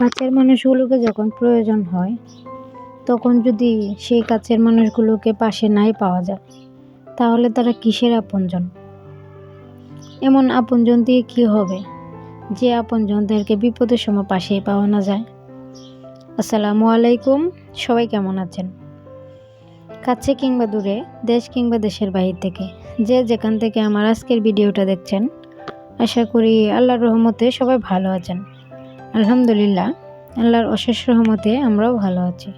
কাছের মানুষগুলোকে যখন প্রয়োজন হয়, তখন যদি সেই কাছের মানুষগুলোকে পাশে নাই পাওয়া যায়, তাহলে তারা কিসের আপনজন? এমন আপনজন দিয়ে কি হবে যে আপনজনদেরকে বিপদের সময় পাশেই পাওয়া না যায়? আসসালামু আলাইকুম, সবাই কেমন আছেন? কাছে কিংবা দূরে, দেশ কিংবা দেশের বাহির থেকে, যে যেখান থেকে আমার আজকের ভিডিওটা দেখছেন, আশা করি আল্লাহর রহমতে সবাই ভালো আছেন। আলহামদুলিল্লাহ, আল্লাহর অশেষ রহমতে আমরাও ভালো আছি।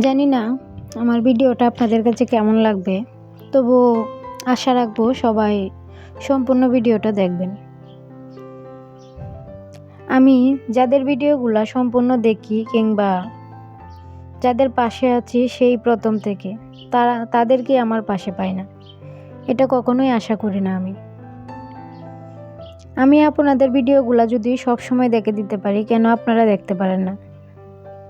জানি না আমার ভিডিওটা আপনাদের কাছে কেমন লাগবে তবু আশা রাখব সবাই সম্পূর্ণ ভিডিওটা দেখবেন। আমি যাদের ভিডিওগুলো সম্পূর্ণ দেখি কিংবা যাদের পাশে আছি সেই প্রথম থেকে, তারা তাদেরকে আমার পাশে পাই না। এটা কখনোই আশা করি না আমি। আমি আপনাদের ভিডিওগুলো যদি সব সময় দেখে দিতে পারি, কেন আপনারা দেখতে পারেন না?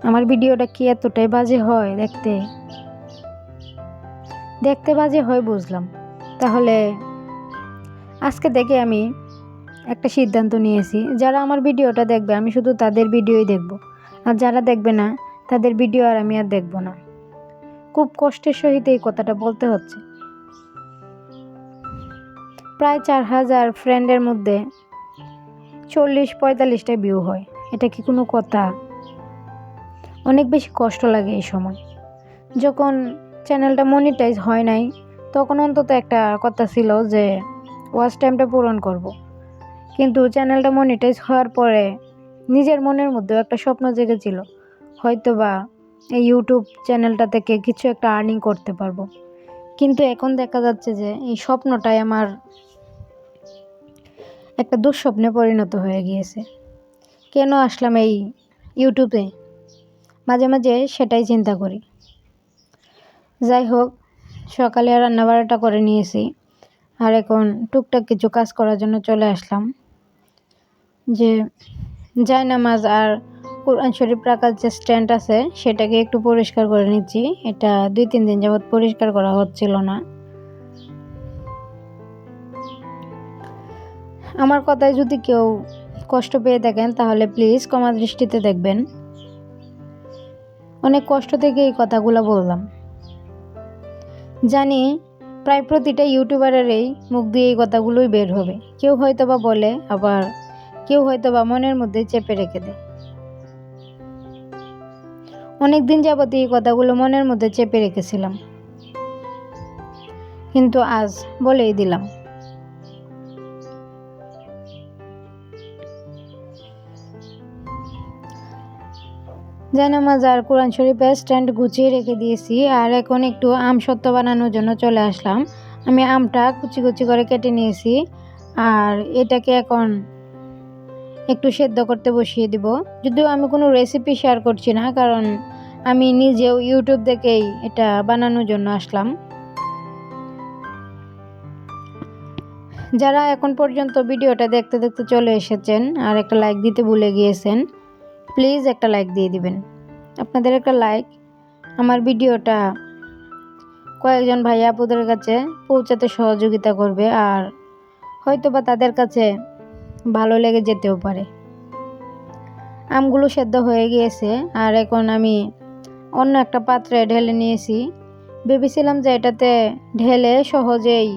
আমার ভিডিওটা কি এতটাই বাজে হয় দেখতে? দেখতে বাজে হয় বুঝলাম। তাহলে আজকে দেখে আমি একটা সিদ্ধান্ত নিয়েছি। যারা আমার ভিডিওটা দেখবে, আমি শুধু তাদের ভিডিওই দেখব। আর যারা দেখবে না, তাদের ভিডিও আর আমি আর দেখব না। খুব কষ্টের সহিত এই কথাটা বলতে হচ্ছে। প্রায় চার হাজার ফ্রেন্ডের মধ্যে চল্লিশ পঁয়তাল্লিশটা ভিউ হয়। এটা কি কোনো কথা? অনেক বেশি কষ্ট লাগে এই সময়। যখন চ্যানেলটা মনিটাইজ হয় নাই, তখন অন্তত একটা কথা ছিল যে ওয়াচ টাইমটা পূরণ করব। কিন্তু চ্যানেলটা মনিটাইজ হওয়ার পরে নিজের মনের মধ্যেও একটা স্বপ্ন জেগেছিল হয়তো বা এই ইউটিউব চ্যানেলটা থেকে কিছু একটা আর্নিং করতে পারব। কিন্তু এখন দেখা যাচ্ছে যে, এই স্বপ্নটাই আমার একটা দুঃস্বপ্নে পরিণত হয়ে গিয়েছে। কেন আসলাম এই ইউটিউবে? মাঝে মাঝে সেটাই চিন্তা করি। যাই হোক, সকালে রান্না রান্নাবাড়াটা করে নিয়েছি আর এখন টুকটাক কিছু কাজ করার জন্য চলে আসলাম। যে যাই নামাজ আর কোরআন শরীফ রাখার যে স্ট্যান্ড আছে, সেটাকে একটু পরিষ্কার করে নিচ্ছি। এটা দুই, তিন দিন যাবৎ পরিষ্কার করা হচ্ছিল না। আমার কথায় যদি কেউ কষ্ট পেয়ে থাকেন তাহলে প্লিজ কমা দৃষ্টিতে দেখবেন। অনেক কষ্ট থেকে এই কথাগুলো বললাম। জানি প্রায় প্রতিটা ইউটিউবারেরই মুখ দিয়ে এই কথাগুলোই বের হবে। কেউ হয়তো বা বলে, আবার কেউ হয়তো বা মনের মধ্যে চেপে রেখে দেয়। অনেক দিন যাবত এই কথাগুলো মনের মধ্যে চেপে রেখেছিলাম। কিন্তু আজ বলেই দিলাম। জানামাজ আর কোরআন শরীফের স্ট্যান্ড গুছিয়ে রেখে দিয়েছি আর এখন একটু আম সত্য বানানোর জন্য চলে আসলাম। আমি আমটা কুচি কুচি করে কেটে নিয়েছি আর এটাকে এখন একটু সেদ্ধ করতে বসিয়ে দিব। যদিও আমি কোনো রেসিপি শেয়ার করছি না, কারণ আমি নিজেও ইউটিউব দেখেই এটা বানানোর জন্য আসলাম। যারা এখন পর্যন্ত ভিডিওটা দেখতে দেখতে চলে এসেছেন আর একটা লাইক দিতে ভুলে গিয়েছেন প্লিজ একটা লাইক দিয়ে দিবেন। আপনাদের একটা লাইক আমার ভিডিওটা কয়েকজন ভাই আপুদের কাছে পৌঁছাতে সহযোগিতা করবে আর হয়তো বা তাদের কাছে ভালো লেগে যেতেও পারে। আমগুলো সেদ্ধ হয়ে গিয়েছে আর এখন আমি অন্য একটা পাত্রে ঢেলে নিয়েছি। ভেবেছিলাম যে এটাতে ঢেলে সহজেই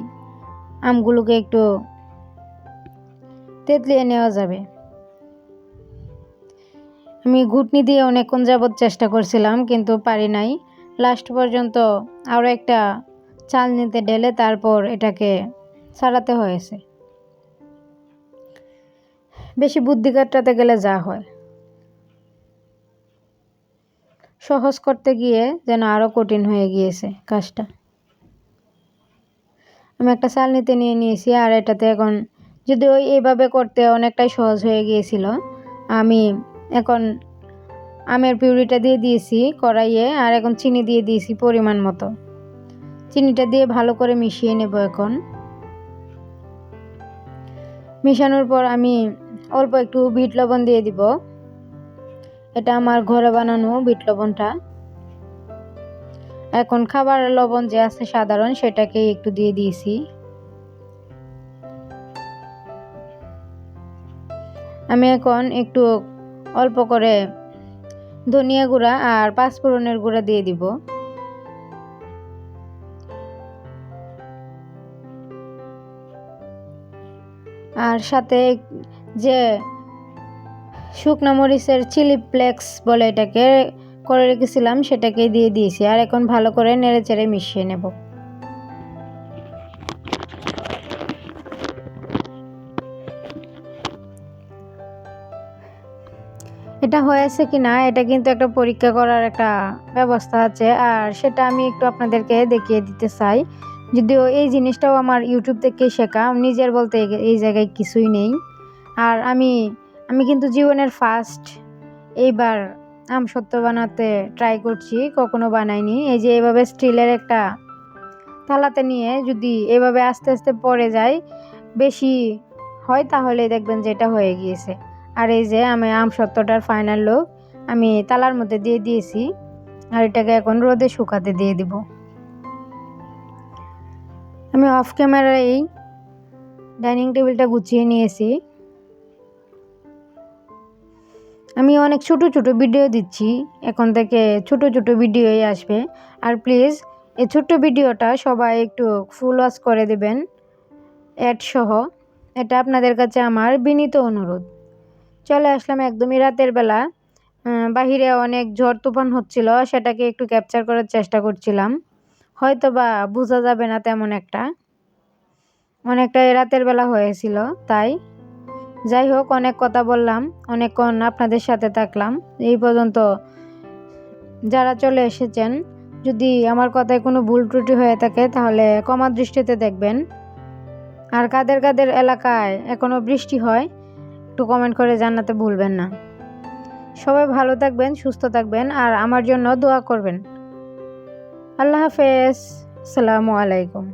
আমগুলোকে একটু তেতলিয়ে নেওয়া যাবে। আমি ঘুটনি দিয়ে অনেকক্ষণ যাবৎ চেষ্টা করছিলাম, কিন্তু পারি নাই। লাস্ট পর্যন্ত আরও একটা চাল নিতে ঢেলে তারপর এটাকে ছাড়াতে হয়েছে। বেশি বুদ্ধি কাটাতে গেলে যা হয়। সহজ করতে গিয়ে যেন আরও কঠিন হয়ে গিয়েছে কাজটা। আমি একটা চাল নিতে নিয়ে নিয়েছি, আর এটাতে এখন যদি ওই এইভাবে করতে অনেকটাই সহজ হয়ে গিয়েছিল, আমি এখন আমের পিউরিটা দিয়ে দিয়েছি কড়াইয়ে, আর এখন চিনি দিয়ে দিয়েছি পরিমাণ মতো। চিনিটা দিয়ে ভালো করে মিশিয়ে নেব এখন। মিশানোর পর আমি অল্প একটু বিট লবণ দিয়ে দিব। এটা আমার ঘরে বানানো বিট লবণটা। এখন খাবার লবণ যে আছে সাধারণ সেটাকে একটু দিয়ে দিয়েছি। আমি এখন একটু অল্প করে ধনিয়া গুঁড়া আর পাঁচফোড়নের গুঁড়া দিয়ে দিব। আর সাথে যে শুকনো মরিচের চিলি ফ্লেক্স বলে এটাকে করে রেখেছিলাম সেটাকে দিয়ে দিয়েছি। আর এখন ভালো করে নেড়ে চেড়ে মিশিয়ে নেব। এটা হয়েছে কি না, এটা কিন্তু একটা পরীক্ষা করার একটা ব্যবস্থা আছে। আর সেটা আমি একটু আপনাদেরকে দেখিয়ে দিতে চাই। যদিও এই জিনিসটাও আমার ইউটিউব থেকে শেখা, নিজের বলতে এই জায়গায় কিছুই নেই। আর আমি আমি কিন্তু জীবনের ফার্স্ট এইবার আম সত্য বানাতে ট্রাই করছি, কখনো বানাইনি। এই যে এভাবে স্টিলের একটা থালাতে নিয়ে যদি এভাবে আস্তে আস্তে পড়ে যায়, বেশি হয় তাহলে দেখবেন যে এটা হয়ে গিয়েছে। আর এই যে আমি আম সত্ত্বটার ফাইনাল লোক আমি তালার মধ্যে দিয়ে দিয়েছি আর এটাকে এখন রোদে শুকাতে দিয়ে দিব। আমি অফ ক্যামেরায় ডাইনিং টেবিলটা গুছিয়ে নিয়েছি। আমি অনেক ছোট ছোট ভিডিও দিচ্ছি, এখন থেকে ছোট ছোট ভিডিওই আসবে। আর প্লিজ এই ছোট্ট ভিডিওটা সবাই একটু ফুল ওয়াশ করে দেবেন অ্যাড সহ। এটা আপনাদের কাছে আমার বিনীত অনুরোধ। চলে আসলাম একদমই রাতের বেলা। বাহিরে অনেক ঝড় তুফান হচ্ছিল, সেটাকে একটু ক্যাপচার করার চেষ্টা করছিলাম। হয়তো বা বোঝা যাবে না তেমন একটা। অনেকটা রাতের বেলা হয়েছিল, তাই। যাই হোক, অনেক কথা বললাম, অনেকক্ষণ আপনাদের সাথে থাকলাম। এই পর্যন্ত যারা চলে এসেছেন, যদি আমার কথায় কোনো ভুল ত্রুটি হয়ে থাকে, তাহলে কমা দৃষ্টিতে দেখবেন। আর কাদের কাদের এলাকায় এখনও বৃষ্টি হয় একটু কমেন্ট করে জানাতে ভুলবেন না। সবাই ভালো থাকবেন, সুস্থ থাকবেন, আর আমার জন্য দোয়া করবেন। আল্লাহ হাফেজ। আসসালামু আলাইকুম।